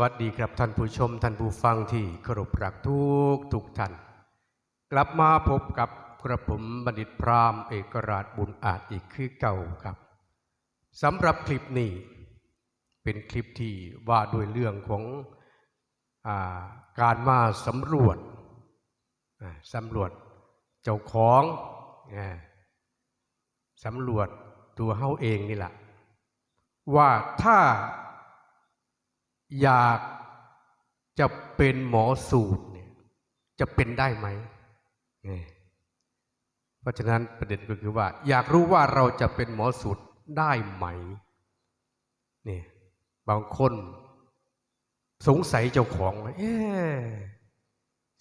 วัสดีครับท่านผู้ชมท่านผู้ฟังที่เคารพรักทุกทุกท่าน กลับมาพบกับกระผมบัณฑิตพราหมณ์เอกราชบุญอาจอีกคือเก่าครับสำหรับคลิปนี้ เป็นคลิปที่ว่าด้วยเรื่องของอาการมาสำรวจสำรวจเจ้าของสำรวจตัวเฮาเองนี่แหละว่าถ้า อยากจะเป็นหมอสูตรเนี่ยจะเป็นได้ไหม เพราะฉะนั้นประเด็นก็คือว่า อยากรู้ว่าเราจะเป็นหมอสูตรได้ไหมเนี่ยบางคน สงสัยเจ้าของว่าเอ๊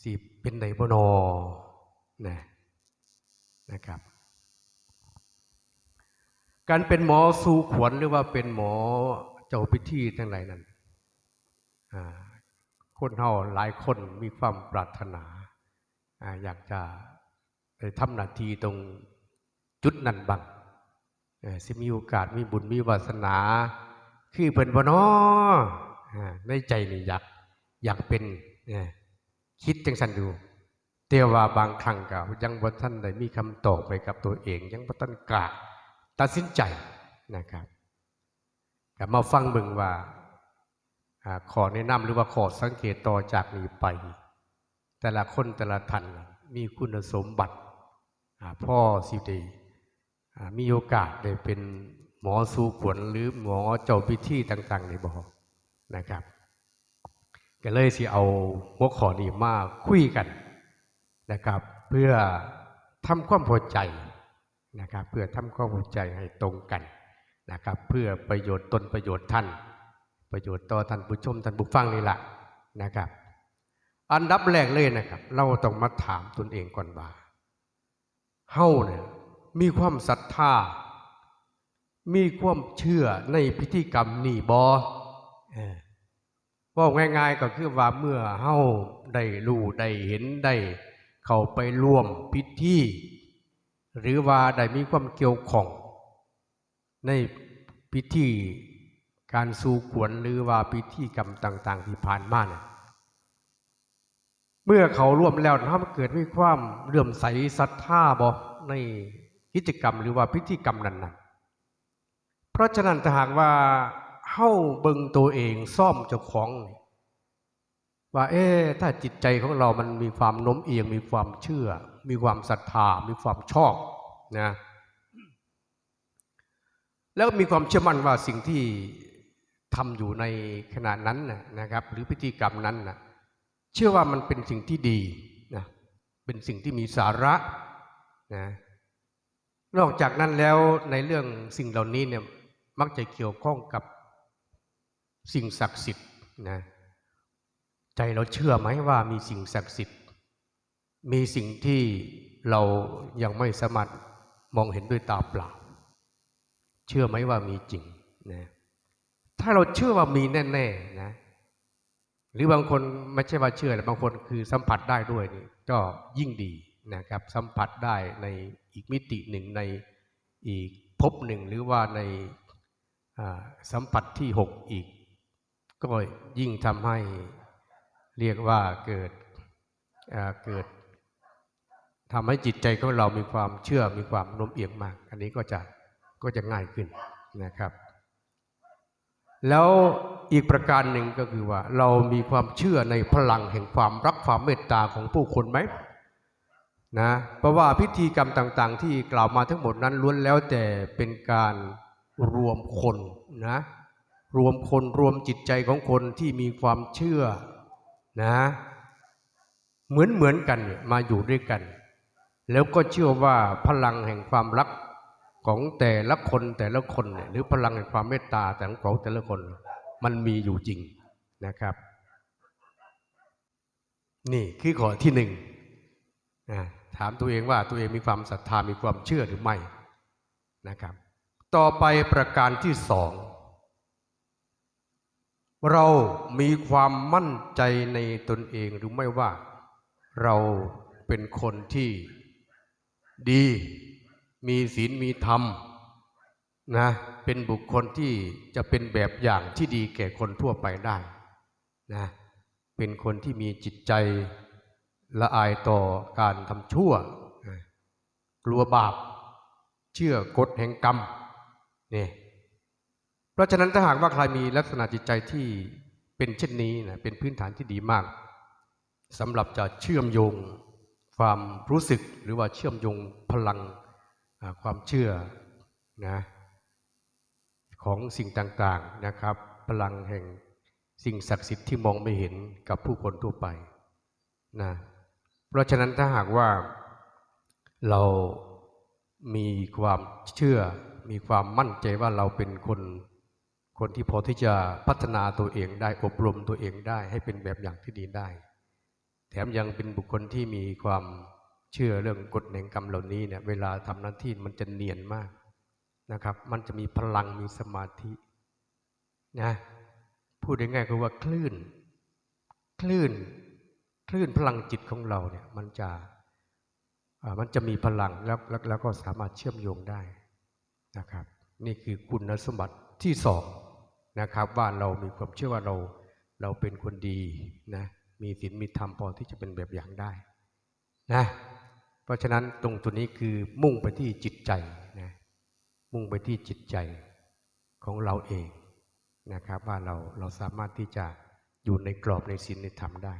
สิเป็นไหนบ่นอนะนะครับ การเป็นหมอสู่ขวัญหรือว่าเป็นหมอเจ้าพิธีทั้งหลายนั้น คนเฮาหลายคนมีความปรารถนาอยากจะได้ทำหน้าที่ตรงจุดนั้นบ้างเอ่อสิมีโอกาสมีบุญมีวาสนา คือเพิ่นบ่นอในใจนี่อยากอยากเป็นเนี่ยคิดจังสันดูแต่ว่าบางครั้งก็ยังบ่ท่านได้มีคำตอบไปกับตัวเอง ยังบ่ทันกล้าตัดสินใจนะครับกับมาฟังเบิ่งว่า ขอแนะนำหรือว่าขอสังเกตต่อจากนี้ไป แต่ละคนแต่ละท่านมีคุณสมบัติพ่อสิดีมีโอกาสได้เป็นหมอสู่ขวนหรือหมอเจ้าพิธีต่างๆในบ่นะครับ ก็เลยสิเอาหัวข้อนี้มาคุยกันนะครับ เพื่อทำความพอใจนะครับ เพื่อทำความเข้าใจให้ตรงกันนะครับ เพื่อประโยชน์ตนประโยชน์ท่าน ประโยชน์ต่อท่านผู้ชมท่านผู้ฟังนี่แหละนะครับ อันดับแรกเลยนะครับ เราต้องมาถามตนเองก่อนว่าเฮาเนี่ยมีความศรัทธา มีความเชื่อในพิธีกรรมนี่บอว่าง่ายๆก็คือว่าเมื่อเฮาได้รู้ได้เห็นได้เข้าไปร่วมพิธีหรือว่าได้มีความเกี่ยวข้องในพิธี การสู่ขวนหรือว่าพิธีกรรมต่าง ๆ ที่ผ่านมาเนี่ยเมื่อเขาร่วมแล้วถ้ามันเกิดมีความเลื่อมใสศรัทธาบ่ในกิจกรรมหรือว่าพิธีกรรมนั้นนะเพราะฉะนั้นถ้าหากว่าเฮ้าเบิงตัวเองซ่อมเจ้าของ ว่าเอ๊ถ้าจิตใจของเรามันมีความโน้มเอียง มีความเชื่อ มีความศรัทธา มีความชอบนะแล้วมีความเชื่อมั่นว่าสิ่งที่ ทำอยู่ในขณะนั้นนะนะครับ หรือพิธีกรรมนั้นนะเชื่อว่ามันเป็นสิ่งที่ดีนะเป็นสิ่งที่มีสาระนะนอกจากนั้นแล้วในเรื่องสิ่งเหล่านี้เนี่ยมักจะเกี่ยวข้องกับสิ่งศักดิ์สิทธิ์นะใจเราเชื่อไหมว่ามีสิ่งศักดิ์สิทธิ์ มีสิ่งที่เรายังไม่สามารถมองเห็นด้วยตาเปล่า เชื่อไหมว่ามีจริงนะ ถ้าเราเชื่อว่ามีแน่ๆนะหรือบางคนไม่ใช่ว่าเชื่อแต่บางคนคือสัมผัสได้ด้วยนี่ก็ยิ่งดีนะครับ สัมผัสได้ในอีกมิติหนึ่งในอีกภพหนึ่งหรือว่าในสัมผัสที่หกอีก ก็ยิ่งทำให้เรียกว่าเกิดเกิดทำให้จิตใจของเรามีความเชื่อมีความโน้มเอียงมาก อันนี้ก็จะก็จะง่ายขึ้นนะครับ แล้วอีกประการหนึ่งก็คือว่า เรามีความเชื่อในพลังแห่งความรักความเมตตาของผู้คนไหมนะเพราะว่าพิธีกรรมต่างๆ ที่กล่าวมาทั้งหมดนั้นล้วนแล้วแต่เป็นการรวมคนนะรวมคนรวมจิตใจของคนที่มีความเชื่อนะเหมือนเหมือนกันมาอยู่ด้วยกัน แล้วก็เชื่อว่าพลังแห่งความรัก ของแต่ละคนแต่ละคนเนี่ยหรือพลังแห่งความเมตตาแต่ของแต่ละคนมันมีอยู่จริงนะครับ นี่คือข้อที่หนึ่งถามตัวเองว่าตัวเองมีความศรัทธามีความเชื่อหรือไม่นะครับ ต่อไปประการที่สองเรามีความมั่นใจในตนเองหรือไม่ว่า เราเป็นคนที่ดี มีศีลมีธรรมนะเป็นบุคคลที่จะเป็นแบบอย่างที่ดีแก่คนทั่วไปได้นะเป็นคนที่มีจิตใจละอายต่อการทำชั่วนะกลัวบาป เชื่อกฎแห่งกรรมนี่เพราะฉะนั้นถ้าหากว่าใครมีลักษณะจิตใจที่เป็นเช่นนี้นะเป็นพื้นฐานที่ดีมากสำหรับจะเชื่อมโยงความรู้สึกหรือว่าเชื่อมโยงพลัง ความเชื่อนะของสิ่งต่างๆนะครับ พลังแห่งสิ่งศักดิ์สิทธิ์ที่มองไม่เห็นกับผู้คนทั่วไปนะเพราะฉะนั้นถ้าหากว่าเรามีความเชื่อ มีความมั่นใจว่าเราเป็นคนคนที่พอที่จะพัฒนาตัวเองได้อบรมตัวเองได้ให้เป็นแบบอย่างที่ดีได้ แถมยังเป็นบุคคลที่มีความ เชื่อเรื่องกฎแห่งกรรมเหล่านี้เนี่ยเวลาทำหน้าที่มันจะเนียนมากนะครับ มันจะมีพลังมีสมาธินะพูดง่ายๆคือว่าคลื่น คลื่น คลื่นพลังจิตของเราเนี่ยมันจะมันจะมีพลังแล้วแล้วแล้วก็สามารถเชื่อมโยงได้นะครับ นี่คือคุณสมบัติที่สองนะครับว่าเรามีความเชื่อว่าเราเราเป็นคนดีนะมีศีลมีธรรมพอที่จะเป็นแบบอย่างได้นะ เพราะฉะนั้นตรงตัวนี้คือมุ่งไปที่จิตใจนะมุ่งไปที่จิตใจของเราเองนะครับว่าเราเราสามารถที่จะอยู่ในกรอบในศีลในธรรมได้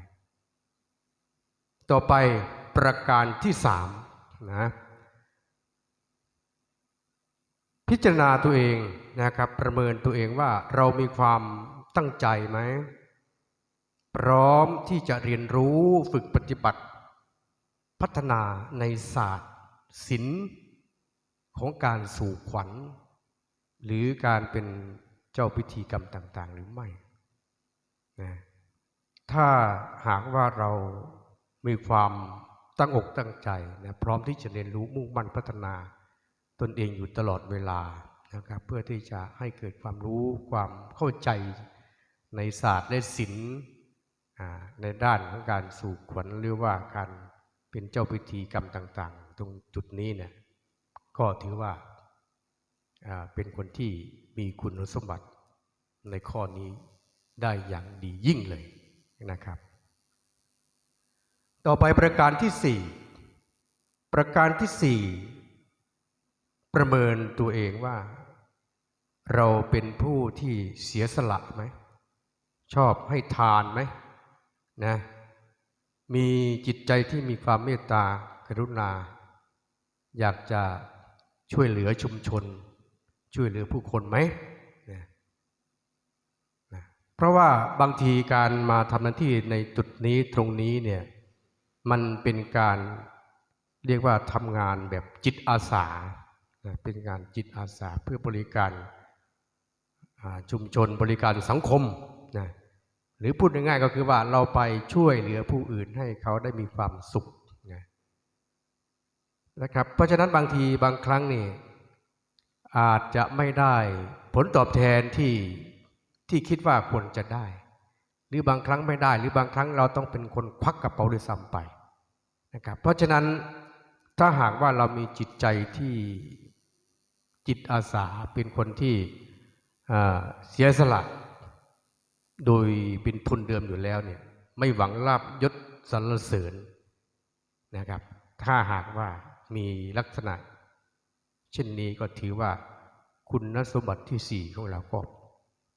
ต่อไปประการที่สามนะพิจารณาตัวเองนะครับประเมินตัวเองว่าเรามีความตั้งใจไหมพร้อมที่จะเรียนรู้ฝึกปฏิบัติ พัฒนาในศาสตร์ศิลป์ของการสู่ขวัญ หรือการเป็นเจ้าพิธีกรรมต่างๆ หรือไม่นะถ้าหากว่าเรามีความตั้งอกตั้งใจนะพร้อมที่จะเรียนรู้มุ่งมั่นพัฒนา ตนเองอยู่ตลอดเวลานะครับเพื่อที่จะให้เกิดความรู้ความเข้าใจในศาสตร์และศิลป์ในด้านของการสู่ขวัญหรือว่าการ เป็นเจ้าพิธีกรรมต่าง ๆ ตรงจุดนี้เนี่ยก็ถือว่าอ่าเป็นคนที่มีคุณสมบัติในข้อนี้ได้อย่างดียิ่งเลยนะครับ ต่อไปประการที่สี่ประการที่สี่ประเมินตัวเองว่า เราเป็นผู้ที่เสียสละไหม ชอบให้ทานไหมนะ มีจิตใจที่มีความเมตตากรุณา อยากจะช่วยเหลือชุมชน ช่วยเหลือผู้คนไหมนะนะเพราะว่าบางทีการมาทำหน้าที่ในจุดนี้ตรงนี้เนี่ยมันเป็นการเรียกว่าทำงานแบบจิตอาสา เป็นงานจิตอาสาเพื่อบริการชุมชนบริการสังคม หรือพูดง่ายๆก็คือว่าเราไปช่วยเหลือผู้อื่นให้เขาได้มีความสุขนะครับเพราะฉะนั้นบางทีบางครั้งนี่อาจจะไม่ได้ผลตอบแทนที่ที่คิดว่าควรจะได้ หรือบางครั้งไม่ได้ หรือบางครั้งเราต้องเป็นคนควักกระเป๋าด้วยซ้ำไปนะครับเพราะฉะนั้นถ้าหากว่าเรามีจิตใจที่จิตอาสาเป็นคนที่เสียสละ โดยเป็นทุนเดิมอยู่แล้วเนี่ยไม่หวังลาบยศสรรเสริญนะครับ ถ้าหากว่ามีลักษณะ เช่นนี้ก็ถือว่าคุณสมบัติที่สี่ของเราก็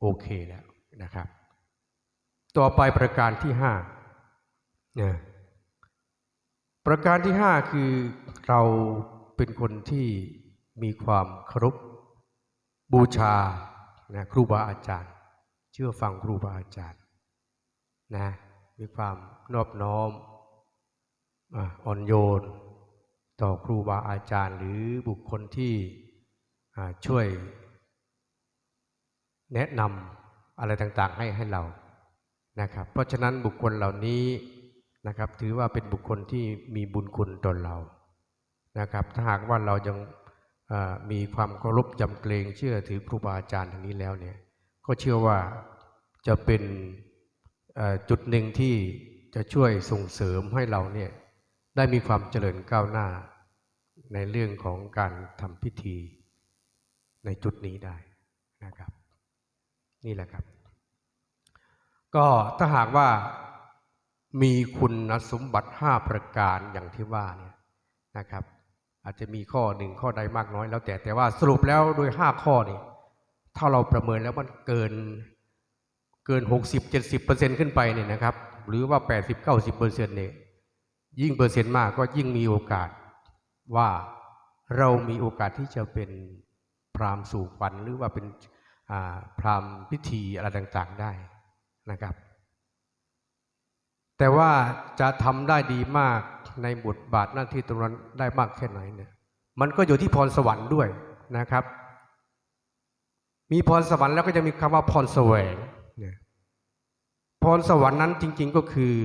โอเคแล้วนะครับ ต่อไปประการที่ห้านะประการที่ห้าคือเราเป็นคนที่มีความเคารพบูชานะครูบาอาจารย์ ชื่อฟังครูบาอาจารย์นะมีความนอบน้อมอ่อนโยน ต่อครูบาอาจารย์ หรือบุคคลที่ช่วย แนะนำอะไรต่างๆ ให้ให้เรานะครับ เพราะฉะนั้นบุคคลเหล่านี้นะครับ ถือว่าเป็นบุคคลที่มีบุญคุณต่อเรานะครับ ถ้าหากว่าเรายังมีความเคารพจำเกรงเชื่อถือครูบาอาจารย์ทางนี้แล้วเนี่ยก็เชื่อว่า จะเป็นจุดหนึ่งที่จะช่วยส่งเสริมให้เราเนี่ยได้มีความเจริญก้าวหน้า ในเรื่องของการทำพิธีในจุดนี้ได้นะครับ นี่แหละครับ ก็ถ้าหากว่ามีคุณสมบัติ 5 ประการอย่างที่ว่าเนี่ยนะครับ อาจจะมีข้อหนึ่งข้อใดมากน้อยแล้วแต่แต่ว่าสรุปแล้วโดย 5 ข้อนี่ถ้าเราประเมินแล้วมันเกิน กิน 60-70%ขึ้นไปเนี่ยนะครับ หรือว่า 80-90%เนี่ยยิ่งเปอร์เซ็นต์มากก็ยิ่งมีโอกาสว่าเรามีโอกาสที่จะเป็นพรามสู่ขวัญหรือว่าเป็นพรามพิธีอะไรต่างๆได้นะครับ แต่ว่าจะทำได้ดีมากในบทบาทหน้าที่ตรงนั้นได้มากแค่ไหนเนี่ยมันก็อยู่ที่พรสวรรค์ด้วยนะครับ มีพรสวรรค์แล้วก็จะมีคำว่าพรแสวง รสวรรค์นั้นจริง ๆก็คือ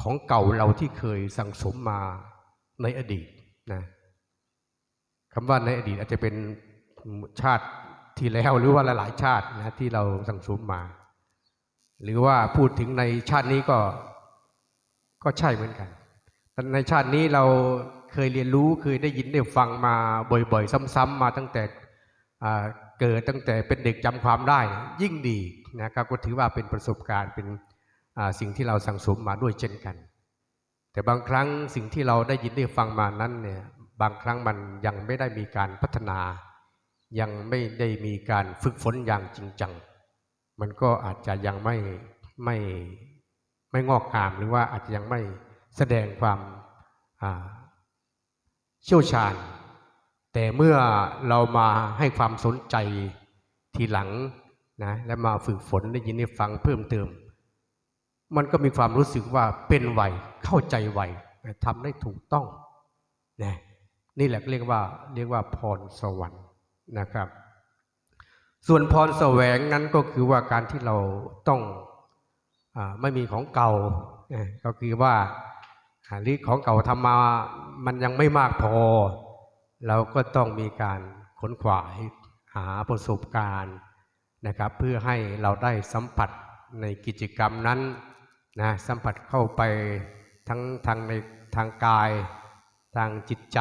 ของเก่าเราที่เคยสั่งสมมาในอดีตนะคำว่าในอดีตอาจจะเป็นชาติที่แล้วหรือว่าหลายๆชาตินะที่เราสั่งสมมา หรือว่าพูดถึงในชาตินี้ก็ก็ใช่เหมือนกันแต่ในชาตินี้เราเคยเรียนรู้เคยได้ยินได้ฟังมาบ่อย ๆ ซ้ำๆมาตั้งแต่เกิดตั้งแต่เป็นเด็กจำความได้ ยิ่งดีนะครับก็ถือว่าเป็นประสบการณ์เป็น สิ่งที่เราสั่งสมมาด้วยเช่นกัน แต่บางครั้งสิ่งที่เราได้ยินได้ฟังมานั้นเนี่ยบางครั้งมันยังไม่ได้มีการพัฒนา ยังไม่ได้มีการฝึกฝนอย่างจริงจัง มันก็อาจจะยังไม่ไม่ไม่งอกงามหรือว่าอาจจะยังไม่แสดงความเชี่ยวชาญ แต่เมื่อเรามาให้ความสนใจทีหลังนะและมาฝึกฝนได้ยินได้ฟังเพิ่มเติม มันก็มีความรู้สึกว่าเป็นไหวเข้าใจไหวทำได้ถูกต้องนะนี่แหละเรียกว่าเรียกว่าพรสวรรค์นะครับ ส่วนพรแสวงนั้นก็คือว่าการที่เราต้องอไม่มีของเก่าก็คือว่าอ่าหรือของเก่าทำมามันยังไม่มากพอ เราก็ต้องมีการขนขวายหาประสบการณ์นะครับ เพื่อให้เราได้สัมผัสในกิจกรรมนั้น นะสัมผัสเข้าไปทั้งทางในทางกาย ทางจิตใจ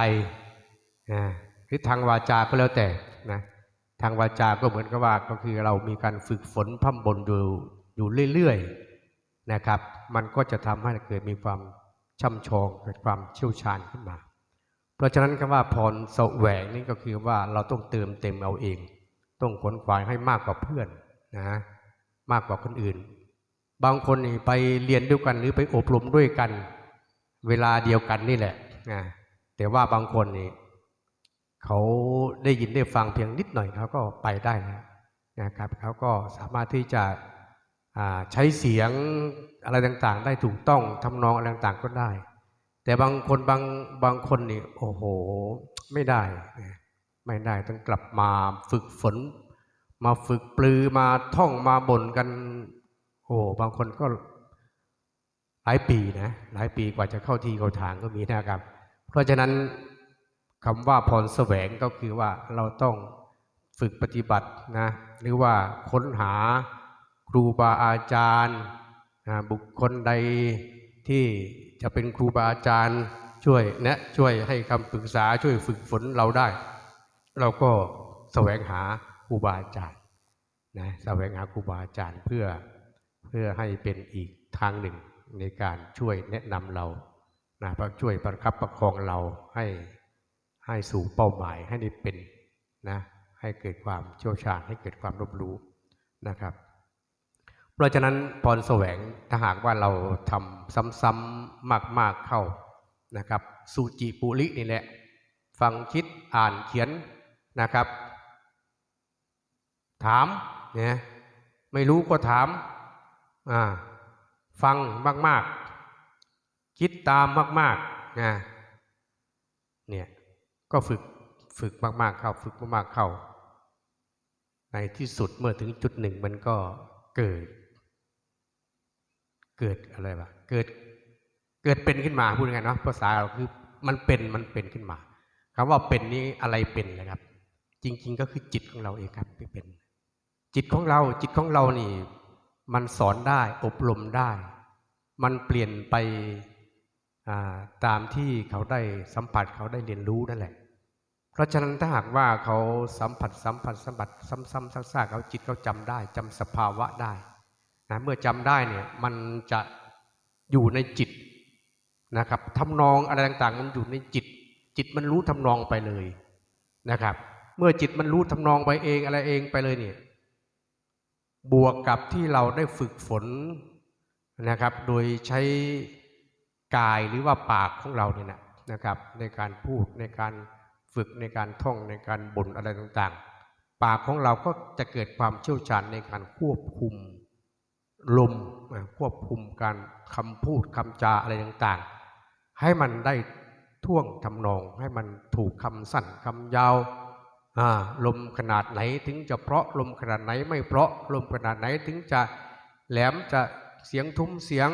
นะหรือทางวาจาก็แล้วแต่นะทางวาจาก็เหมือนกับว่าก็คือเรามีการฝึกฝนพร่ำบนอยู่อยู่เรื่อยๆนะครับ มันก็จะทำให้เกิดมีความช่ำชองเกิดความเชี่ยวชาญขึ้นมา เพราะฉะนั้นคำว่าพรสแสวงนี่ก็คือว่าเราต้องเติมเต็มเอาเอง ต้องขนขวายให้มากกว่าเพื่อนนะมากกว่าคนอื่น บางคนนี่ไปเรียนด้วยกันหรือไปอบรมด้วยกัน เวลาเดียวกันนี่แหละนะแต่ว่าบางคนนี่เขาได้ยินได้ฟังเพียงนิดหน่อยเขาก็ไปได้แล้วนะครับเขาก็สามารถที่จะใช้เสียงอะไรต่างๆ ได้ถูกต้องทำนองอะไรต่างๆก็ได้ แต่บางคนบางบางคนนี่โอ้โหไม่ได้นะไม่ได้ต้องกลับมาฝึกฝน มาฝึกปลือมาท่องมาบ่นกัน โอ้บางคนก็หลายปีนะหลายปีกว่าจะเข้าที่เข้าทางก็มีนะครับ เพราะฉะนั้นคำว่าพรแสวงก็คือว่าเราต้องฝึกปฏิบัตินะหรือว่าค้นหาครูบาอาจารย์นะบุคคลใดที่จะเป็นครูบาอาจารย์ช่วยแนะช่วยให้คำปรึกษาช่วยฝึกฝนเราได้ เราก็แสวงหาครูบาอาจารย์นะแสวงหาครูบาอาจารย์เพื่อ เพื่อให้เป็นอีกทางหนึ่งในการช่วยแนะนำเรานะเพื่อช่วยประคับประคองเราให้ให้สู่เป้าหมายให้ได้เป็นนะให้เกิดความเชี่ยวชาญให้เกิดความรบรู้นะครับ เพราะฉะนั้นพรแสวงถ้าหากว่าเราทำซ้ำๆมากๆเข้านะครับสุจิปุรินี่แหละฟังคิดอ่านเขียนนะครับ ถามเนี่ยไม่รู้ก็ถาม ฟังมากๆ คิดตามมากๆนะเนี่ยก็ฝึกฝึกมากๆเข้า ฝึกมากๆเข้า ในที่สุดเมื่อถึงจุดหนึ่งมันก็เกิด เกิดอะไรวะเกิดเกิดเป็นขึ้นมาพูดง่ายๆเนาะภาษาเราคือมันเป็นมันเป็นขึ้นมาคำว่าเป็นนี้อะไรเป็นนะครับ จริง ๆ ก็คือจิตของเราเองครับที่เป็น จิตของเราจิตของเรานี่ มันสอนได้อบรมได้ มันเปลี่ยนไปตามที่เขาได้สัมผัสเขาได้เรียนรู้นั่นแหละ เพราะฉะนั้นถ้าหากว่าเขาสัมผัสสัมผัสสัมผัสซ้ำๆซากๆเขาจิตเขาจำได้จำสภาวะได้นะเมื่อจำได้เนี่ยมันจะอยู่ในจิตนะครับทำนองอะไรต่างๆ มันอยู่ในจิต จิตมันรู้ทำนองไปเลยนะครับ เมื่อจิตมันรู้ทำนองไปเองอะไรเองไปเลยเนี่ย บวกกับที่เราได้ฝึกฝนนะครับ โดยใช้กายหรือว่าปากของเราเนี่ยนะนะครับ ในการพูดในการฝึกในการท่องในการบ่นอะไรต่างๆ ปากของเราก็จะเกิดความเชี่ยวชาญในการควบคุมลมควบคุมการคำพูดคำจาอะไรต่างๆ ให้มันได้ท่วงทำนองให้มันถูกคำสั้นคำยาว ลมขนาดไหนถึงจะเพราะลมขนาดไหนไม่เพราะลมขนาดไหนถึงจะแหลมจะเสียงทุ้มเสียง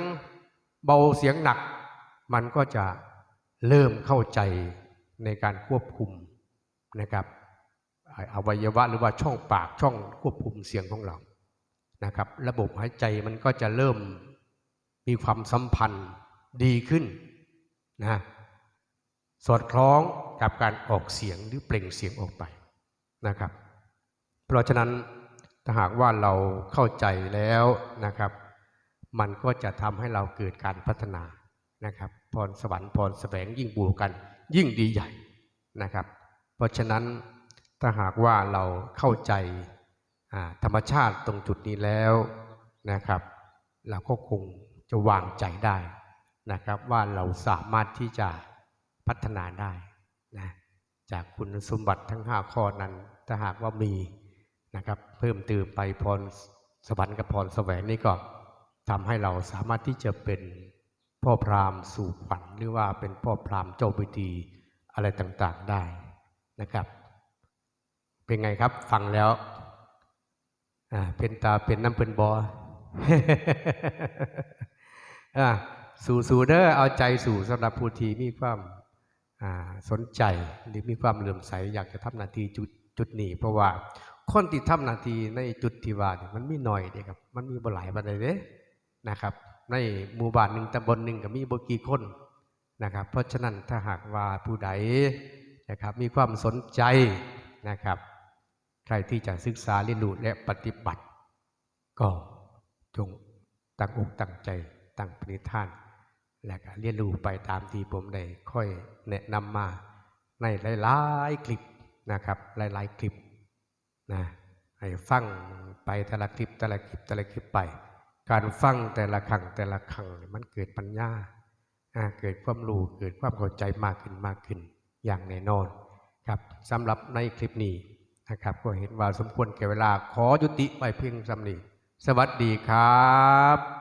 เบาเสียงหนัก มันก็จะเริ่มเข้าใจในการควบคุมนะครับอวัยวะหรือว่าช่องปากช่องควบคุมเสียงของเรานะครับ ระบบหายใจมันก็จะเริ่มมีความสัมพันธ์ดีขึ้นนะสอดคล้องกับการออกเสียงหรือเปล่งเสียงออกไป นะครับ เพราะฉะนั้นถ้าหากว่าเราเข้าใจแล้วนะครับ มันก็จะทำให้เราเกิดการพัฒนานะครับ พรสวรรค์พรแสวงยิ่งบวกกัน ยิ่งดีใหญ่นะครับ เพราะฉะนั้นถ้าหากว่าเราเข้าใจธรรมชาติตรงจุดนี้แล้วนะครับ เราก็คงจะวางใจได้นะครับ ว่าเราสามารถที่จะพัฒนาได้นะจากคุณสมบัติทั้ง 5 ข้อนั้น ถ้าหากว่ามีนะครับเพิ่มเติมไปพรสวรรค์กับพรแสวงนี่ก็ทำให้เราสามารถที่จะเป็นพ่อพราหมณ์สู่ขวัญหรือว่าเป็นพ่อพราหมณ์เจ้าพิธีอะไรต่างๆได้นะครับ เป็นไงครับฟังแล้วอ่าเป็นตาเป็นน้ำเป็นบออ่าสู่สู่เด้อเอาใจสู่สำหรับผู้ที่มีความอ่าสนใจหรือมีความเลื่อมใสอยากจะทำนาทีจุด จุดนี้ เพราะว่าคนที่ทำหนาทีในจุดที่ว่าเนี่ยมันมีหน่อยเดีครับ มันมีบ่หลายบันไดเด้นะครับ ในหมู่บ้านหนึ่งตำบลหนึ่งก็มีบ่กี่คนนะครับ เพราะฉะนั้นถ้าหากว่าผู้ใดนะครับ มีความสนใจนะครับ ใครที่จะศึกษาเรียนรู้และปฏิบัติ ก็จงตั้งอกตั้งใจตั้งปณิธาน และก็เรียนรู้ไปตามที่ผมได้ค่อยแนะนำมาในหลาย ๆ คลิป นะครับหลายๆคลิปนะให้ฟังไปแต่ละคลิปแต่ละคลิปแต่ละคลิปไป การฟังแต่ละครั้งแต่ละครั้งมันเกิดปัญญาเกิดความรู้เกิดความเข้าใจมากขึ้นมากขึ้นอย่างแน่นอนครับสำหรับในคลิปนี้นะครับ ก็เห็นว่าสมควรแก่เวลาขอยุติไปเพียงสำนี้สวัสดีครับ